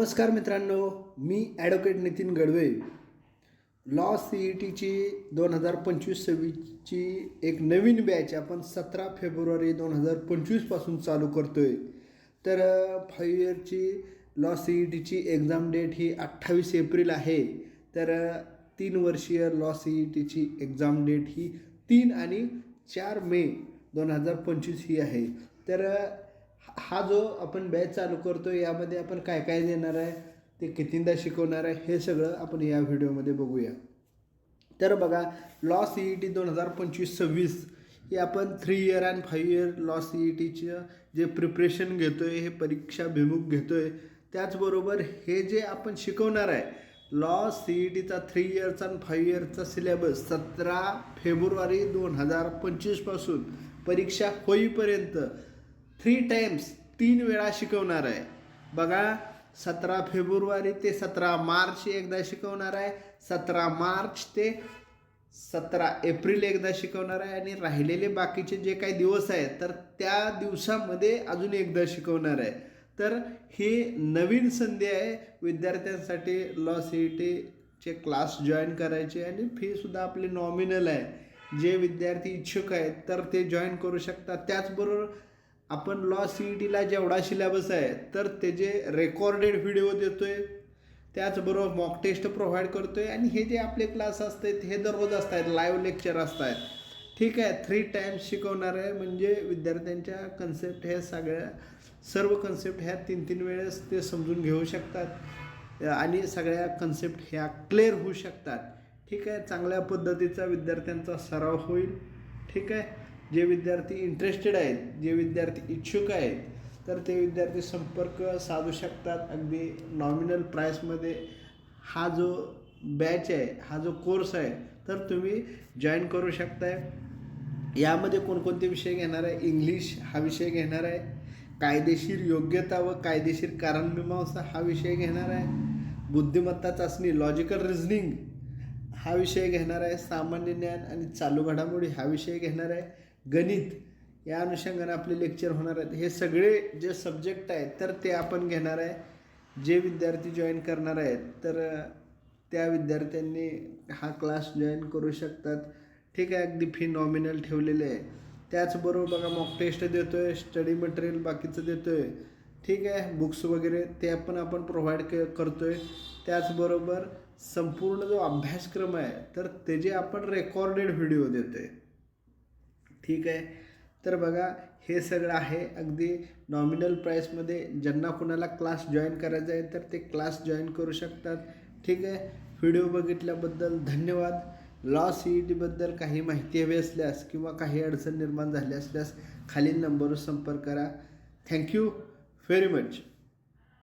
नमस्कार मित्रांनो मी advocate Nitin Gadve. Law C E टीची दोन हजार पंचवीस सव्वीसची एक नवीन बॅच आपण सतरा फेब्रुवारी दोन हजार पंचवीसपासून चालू करतो आहे तर फाईव्ह इयरची लॉ सी ई टीची एक्झाम डेट ही अठ्ठावीस एप्रिल आहे. तर तीन वर्षीय लॉ सी ई टीची एक्झाम डेट ही तीन आणि चार मे दोन हजार पंचवीस ही आहे. तर हा जो आपण बॅच चालू करतो यामध्ये आपण काय काय देणार आहे ते कितींदा शिकवणार आहे हे सगळं आपण या व्हिडिओमध्ये बघूया. तर बघा लॉ सी ई टी दोन हजार पंचवीस सव्वीस हे आपण three year and five year law C E टीचं जे प्रिपरेशन घेतो आहे हे परीक्षाभिमुख घेतो आहे त्याचबरोबर हे जे आपण शिकवणार आहे लॉ सी ई टीचा थ्री इयरचा आणि फाईव्ह इयरचा सिलेबस सतरा फेब्रुवारी दोन हजार पंचवीसपासून परीक्षा होईपर्यंत थ्री टाइम्स तीन वेळा शिकवणार आहे. बघा सतरा फेब्रुवारी ते सतरा मार्च एकदा शिकवणार आहे. सतरा मार्च ते सतरा एप्रिल एकदा शिकवणार आहे. आणि राहिलेले बाकीचे जे काही दिवस आहेत तर त्या दिवसामध्ये अजून एकदा शिकवणार आहे. तर ही नवीन संधी आहे. विद्यार्थ्यांसाठी लॉ सी ई टीचे क्लास जॉईन करायचे आणि फीसुद्धा आपली नॉमिनल आहे. जे विद्यार्थी इच्छुक आहेत तर ते जॉईन करू शकतात. त्याचबरोबर आपण लॉ सी ई टीला जेवढा सिलेबस आहे तर त्याचे रेकॉर्डेड व्हिडिओ देतो आहे त्याचबरोबर मॉक टेस्ट प्रोव्हाइड करतो आहे आणि हे जे आपले क्लास असतात हे दररोज असतात लाईव्ह लेक्चर असतात. ठीक आहे थ्री टाइम्स शिकवणार आहे. म्हणजे विद्यार्थ्यांच्या कन्सेप्ट ह्या सगळ्या सर्व कन्सेप्ट ह्या तीन तीन वेळेस ते समजून घेऊ शकतात. आणि सगळ्या कन्सेप्ट ह्या क्लिअर होऊ शकतात. ठीक आहे चांगल्या पद्धतीचा विद्यार्थ्यांचा सराव होईल. ठीक आहे जे विद्यार्थी इंटरेस्टेड आहेत जे विद्यार्थी इच्छुक आहेत तर ते विद्यार्थी संपर्क साधू शकतात. अगदी नॉमिनल प्राईसमध्ये हा जो बॅच आहे हा जो कोर्स आहे तर तुम्ही जॉईन करू शकताय. यामध्ये कोणकोणते विषय घेणार आहे? इंग्लिश हा विषय घेणार आहे. कायदेशीर योग्यता व कायदेशीर कारणमीमांसा हा विषय घेणार आहे. बुद्धिमत्ता चाचणी लॉजिकल रिझनिंग हा विषय घेणार आहे. सामान्य ज्ञान आणि चालू घडामोडी हा विषय घेणार आहे. गणित या अनुषंगाने आपले लेक्चर होणार आहेत. हे सगळे जे सब्जेक्ट आहेत तर ते आपण घेणार आहे. जे विद्यार्थी जॉईन करणार आहेत तर त्या विद्यार्थ्यांनी हा क्लास जॉईन करू शकतात. ठीक आहे अगदी फी नॉमिनल ठेवलेले आहे. त्याचबरोबर बघा मॉक टेस्ट देतो आहे स्टडी मटेरियल बाकीचं देतो आहे ठीक आहे बुक्स वगैरे ते पण आपण प्रोव्हाइड क करतो आहे त्याचबरोबर संपूर्ण जो अभ्यासक्रम आहे तर त्याचे आपण रेकॉर्डेड व्हिडिओ देतो आहे ठीक आहे. तर बघा हे सगळं आहे अगदी नॉमिनल प्राईसमध्ये ज्यांना कुणाला क्लास जॉईन करायचा आहे तर ते क्लास जॉईन करू शकतात. ठीक आहे? व्हिडिओ बघितल्याबद्दल धन्यवाद. लॉ सी ई टीबद्दल काही माहिती हवी असल्यास किंवा काही अडचण निर्माण झाली असल्यास खालील नंबरवर संपर्क करा. Thank you very much